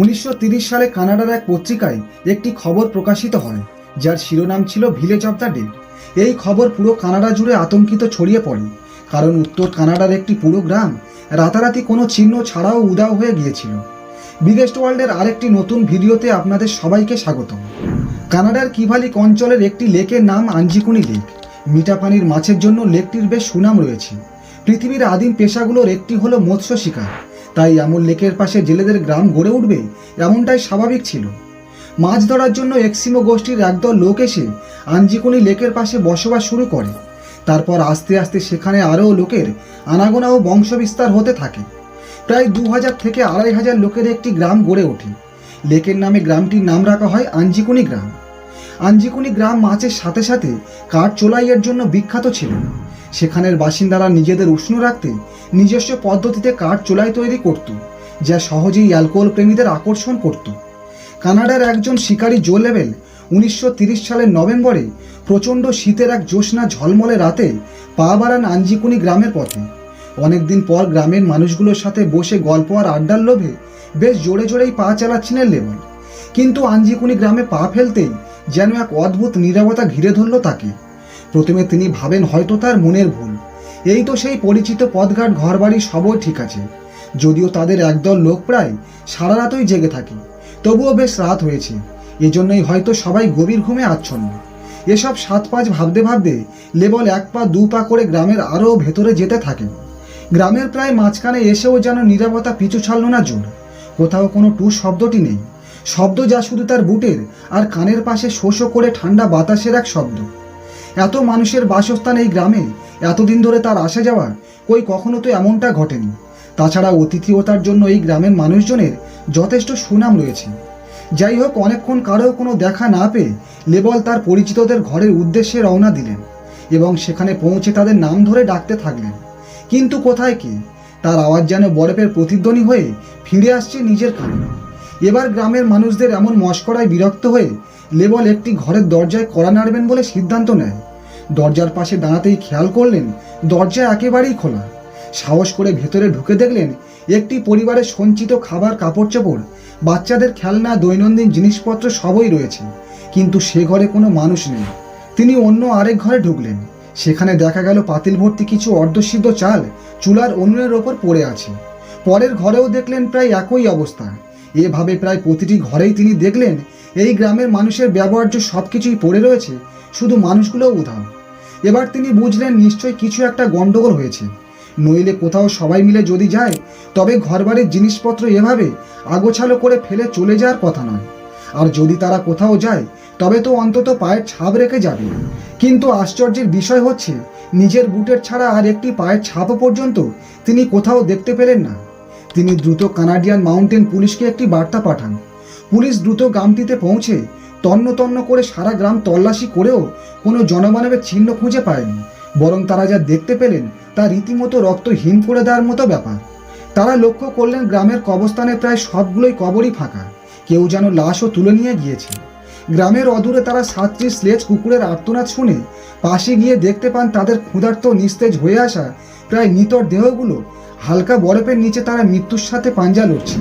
উনিশশো সালে কানাডার এক পত্রিকায় একটি খবর প্রকাশিত হয়, যার শিরোনাম ছিল ভিলেজ অব দ্য ডেড এই খবর পুরো কানাডা জুড়ে আতঙ্কিত ছড়িয়ে পড়ে, কারণ উত্তর কানাডার একটি পুরো গ্রাম রাতারাতি কোনো চিহ্ন ছাড়াও উদাও হয়ে গিয়েছিল। বিগেস্ট ওয়ার্ল্ডের আরেকটি নতুন ভিডিওতে আপনাদের সবাইকে স্বাগতম। কানাডার কিভালিক অঞ্চলের একটি লেকের নাম আঞ্জিকুনি লেক। মিঠা পানির মাছের জন্য লেকটির বেশ সুনাম রয়েছে। পৃথিবীর আদিম পেশাগুলোর একটি হলো মৎস্য শিকার। তাই এমন লেকের পাশে জেলেদের গ্রাম গড়ে উঠবে এমনটাই স্বাভাবিক ছিল। মাছ ধরার জন্য এক্সিমো গোষ্ঠীর একদল লোক এসে আঞ্জিকুনি লেকের পাশে বসবাস শুরু করে। তারপর আস্তে আস্তে সেখানে আরও লোকের আনাগোনা ও বংশবিস্তার হতে থাকে। প্রায় দু হাজার থেকে আড়াই হাজার লোকের একটি গ্রাম গড়ে ওঠে। লেকের নামে গ্রামটির নাম রাখা হয় আঞ্জিকুনি গ্রাম। আঞ্জিকুনি গ্রাম মাছের সাথে সাথে কাঠ চোলাইয়ের জন্য বিখ্যাত ছিল। সেখানের বাসিন্দারা নিজেদের উষ্ণ রাখতে নিজস্ব পদ্ধতিতে কাঠ চোলাই তৈরি করত, যা সহজেই অ্যালকোহল প্রেমীদের আকর্ষণ করত। কানাডার একজন শিকারী জো লেভেল উনিশশো সালের নভেম্বরে প্রচণ্ড শীতের এক জ্যোৎস্না ঝলমলে রাতে পা বাড়ান আঞ্জিকুনি গ্রামের পথে। অনেকদিন পর গ্রামের মানুষগুলোর সাথে বসে গল্প আর আড্ডার লোভে বেশ জোরে জোরেই পা চালাচ্ছিলেন লেবল। কিন্তু আঞ্জিকুনি গ্রামে পা ফেলতেই যেন এক অদ্ভুত নীরবতা ঘিরে ধরল তাকে। প্রথমে তিনি ভাবেন হয়তো তার মনের ভুল। এই তো সেই পরিচিত পথঘাট ঘরবাড়ি সবই ঠিক আছে। যদিও তাদের একদল লোক প্রায় সারা রাতই জেগে থাকে। তবুও বেশ রাত হয়েছে। এজন্যই হয়তো সবাই গভীর ঘুমে আচ্ছন্ন। এসব সাত পাঁচ ভাবতে ভাবতে লেবল এক পা দু পা করে গ্রামের আরও ভেতরে যেতে থাকেন। গ্রামের প্রায় মাঝখানে এসেও যেন নিরাপত্তা পিছু ছাড়ল না জোর। কোথাও কোনো টু শব্দটি নেই। শব্দ যা শুধু তার বুটের আর কানের পাশে শোষো করে ঠান্ডা বাতাসের এক শব্দ। এত মানুষের বাসস্থান এই গ্রামে? এতদিন ধরে তার আসা যাওয়া? কই কখনো তো এমনটা ঘটেনি। তাছাড়া অতিথিয়তার জন্য এই গ্রামের মানুষজনের যথেষ্ট সুনাম রয়েছে। যাই হোক, অনেকক্ষণ কারও কোনো দেখা না পেয়ে লেবল তার পরিচিতদের ঘরের উদ্দেশ্যে রওনা দিলেন এবং সেখানে পৌঁছে তাদের নাম ধরে ডাকতে থাকলেন। কিন্তু কোথায় কি? তার আওয়াজ যেন বরফের প্রতিধ্বনি হয়ে ফিরে আসছে নিজের কানে। এবার গ্রামের মানুষদের এমন মস্করায় বিরক্ত হয়ে লেবল একটি ঘরের দরজায় কড়া নাড়বেন বলে সিদ্ধান্ত নেয়। দরজার পাশে দাঁড়াতেই খেয়াল করলেন, দরজা একেবারেই খোলা। সাহস করে ভেতরে ঢুকে দেখলেন একটি পরিবারের সঞ্চিত খাবার কাপড় চোপড় বাচ্চাদের খেলনা, দৈনন্দিন জিনিসপত্র সবই রয়েছে। কিন্তু সে ঘরে কোনো মানুষ নেই। তিনি অন্য আরেক ঘরে ঢুকলেন। সেখানে দেখা গেল পাতিল ভর্তি কিছু অর্ধসিদ্ধ চাল চুলার উনুনের ওপর পড়ে আছে। পরের ঘরেও দেখলেন প্রায় একই অবস্থা। এভাবে প্রায় প্রতিটি ঘরেই তিনি দেখলেন এই গ্রামের মানুষের ব্যবহার্য সব কিছুই পড়ে রয়েছে, শুধু মানুষগুলো উধাও। এবার তিনি বুঝলেন নিশ্চয় কিছু একটা গণ্ডগোল হয়েছে। নইলে কোথাও সবাই মিলে যদি যায়, তবে ঘরবাড়ির জিনিসপত্র এভাবে আগোছালো করে ফেলে চলে যাওয়ার কথা নয়। আর যদি তারা কোথাও যায়, তবে তো অন্তত পায়ের ছাপ রেখে যাবে। কিন্তু আশ্চর্যের বিষয় হচ্ছে, নিজের বুটের ছাড়া আর একটি পায়ের ছাপ পর্যন্ত তিনি কোথাও দেখতে পেলেন না। তিনি দ্রুত কানাডিয়ান মাউন্টেন পুলিশকে একটি বার্তা পাঠান। পুলিশ দ্রুত গ্রামটিতে পৌঁছে তন্ন তন্ন করে সারা গ্রাম তল্লাশি করেও কোনো জনমানবের চিহ্ন খুঁজে পায়নি। বরং তারা যা দেখতে পেলেন তা রীতিমতো রক্ত হিম করে দেওয়ার মতো ব্যাপার। তারা লক্ষ্য করলেন গ্রামের কবস্থানে প্রায় সবগুলোই কবরই ফাঁকা। কেউ যেন লাশও তুলে নিয়ে গিয়েছে। গ্রামের অদূরে তারা সাতটি স্লেজ কুকুরের আর্তনাদ শুনে পাশে গিয়ে দেখতে পান তাদের ক্ষুধার্ত নিস্তেজ হয়ে আসা প্রায় নিতর দেহগুলো হালকা বরফের নিচে তারা মৃত্যুর সাথে পাঞ্জা লড়ছে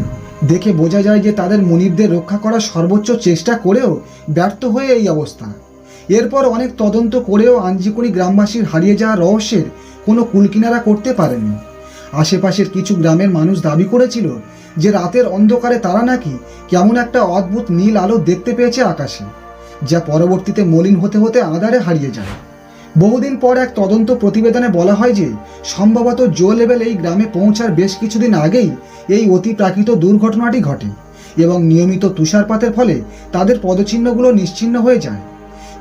দেখে বোঝা যায় যে তাদের মনিরদের রক্ষা করার সর্বোচ্চ চেষ্টা করেও ব্যর্থ হয়ে এই অবস্থা। এরপর অনেক তদন্ত করেও আঞ্জিকুনি গ্রামবাসীর হারিয়ে যাওয়া রহস্যের কোনো কুলকিনারা করতে পারেনি আশেপাশের কিছু গ্রামের মানুষ দাবি করেছিল যে রাতের অন্ধকারে তারা নাকি কেমন একটা অদ্ভুত নীল আলো দেখতে পেয়েছে আকাশে, যা পরবর্তীতে মলিন হতে হতে আঁধারে হারিয়ে যায়। বহুদিন পর এক তদন্ত প্রতিবেদনে বলা হয় যে, সম্ভবত জো লেভেল এই গ্রামে পৌঁছার বেশ কিছুদিন আগেই এই অতি প্রাকৃত দুর্ঘটনাটি ঘটে এবং নিয়মিত তুষারপাতের ফলে তাদের পদচিহ্নগুলো নিশ্চিহ্ন হয়ে যায়।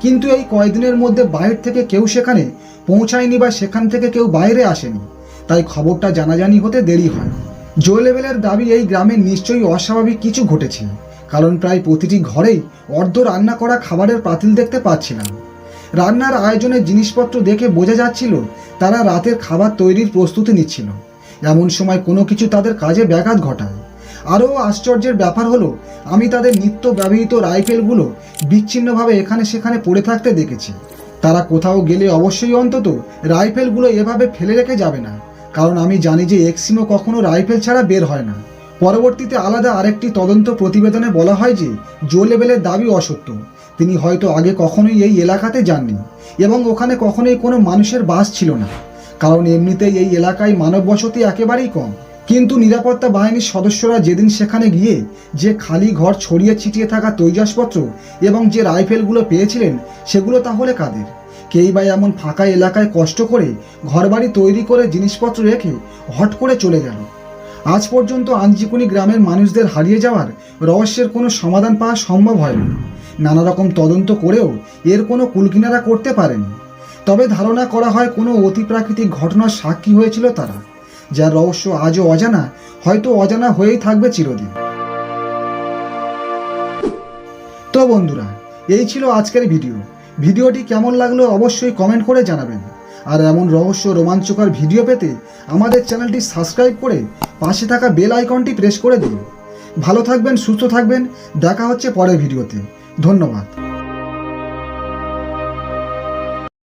কিন্তু এই কয়েকদিনের মধ্যে বাইরে থেকে কেউ সেখানে পৌঁছায়নি বা সেখান থেকে কেউ বাইরে আসেনি। তাই খবরটা জানাজানি হতে দেরি হয়। জো লেভেলের দাবি এই গ্রামে নিশ্চয়ই অস্বাভাবিক কিছু ঘটেছে, কারণ প্রায় প্রতিটি ঘরেই অর্ধ রান্না করা খাবারের পাতিল দেখতে পাচ্ছিলাম। রান্নার আয়োজনের জিনিসপত্র দেখে বোঝা যাচ্ছিল, তারা রাতের খাবার তৈরির প্রস্তুতি নিচ্ছিল। এমন সময় কোনো কিছু তাদের কাজে ব্যাঘাত ঘটায়। আরও আশ্চর্যের ব্যাপার হলো, আমি তাদের নিত্য ব্যবহৃত রাইফেলগুলো বিচ্ছিন্নভাবে এখানে সেখানে পড়ে থাকতে দেখেছি। তারা কোথাও গেলে অবশ্যই অন্তত রাইফেলগুলো এভাবে ফেলে রেখে যাবে না, কারণ আমি জানি যে এক্সিমো কখনো রাইফেল ছাড়া বের হয় না। পরবর্তীতে আলাদা আরেকটি তদন্ত প্রতিবেদনে বলা হয় যে, জো লেভেলের দাবি অসত্য। তিনি হয়তো আগে কখনোই এই এলাকাতে যাননি এবং ওখানে কখনোই কোনো মানুষের বাস ছিল না। কারণ এমনিতেই এই এলাকায় মানব বসতি একেবারেই কম। কিন্তু নিরাপত্তা বাহিনীর সদস্যরা যেদিন সেখানে গিয়ে যে খালি ঘর ছড়িয়ে ছিটিয়ে থাকা তৈজসপত্র এবং যে রাইফেলগুলো পেয়েছিলেন, সেগুলো তাহলে কাদের? কেই বা এমন ফাঁকা এলাকায় কষ্ট করে ঘরবাড়ি তৈরি করে জিনিসপত্র রেখে হট করে চলে গেল। আজ পর্যন্ত আঞ্জিকুনি গ্রামের মানুষদের হারিয়ে যাওয়ার রহস্যের কোনো সমাধান পাওয়া সম্ভব হয়নি। নানা রকম তদন্ত করেও এর কোনো কুলকিনারা করতে পারেনি। তবে ধারণা করা হয় কোনো অতিপ্রাকৃতিক ঘটনার সাক্ষী হয়েছিল তারা, যার রহস্য আজও অজানা, হয়তো অজানা হয়েই থাকবে চিরদিন। তো বন্ধুরা, এই ছিল আজকের ভিডিও। ভিডিওটি কেমন লাগল অবশ্যই কমেন্ট করে জানাবেন। আর এমন রহস্য রোমাঞ্চকর ভিডিও পেতে আমাদের চ্যানেলটি সাবস্ক্রাইব করে পাশে থাকা বেল আইকনটি প্রেস করে দিন। ভালো থাকবেন, সুস্থ থাকবেন। দেখা হচ্ছে পরের ভিডিওতে। ধন্যবাদ।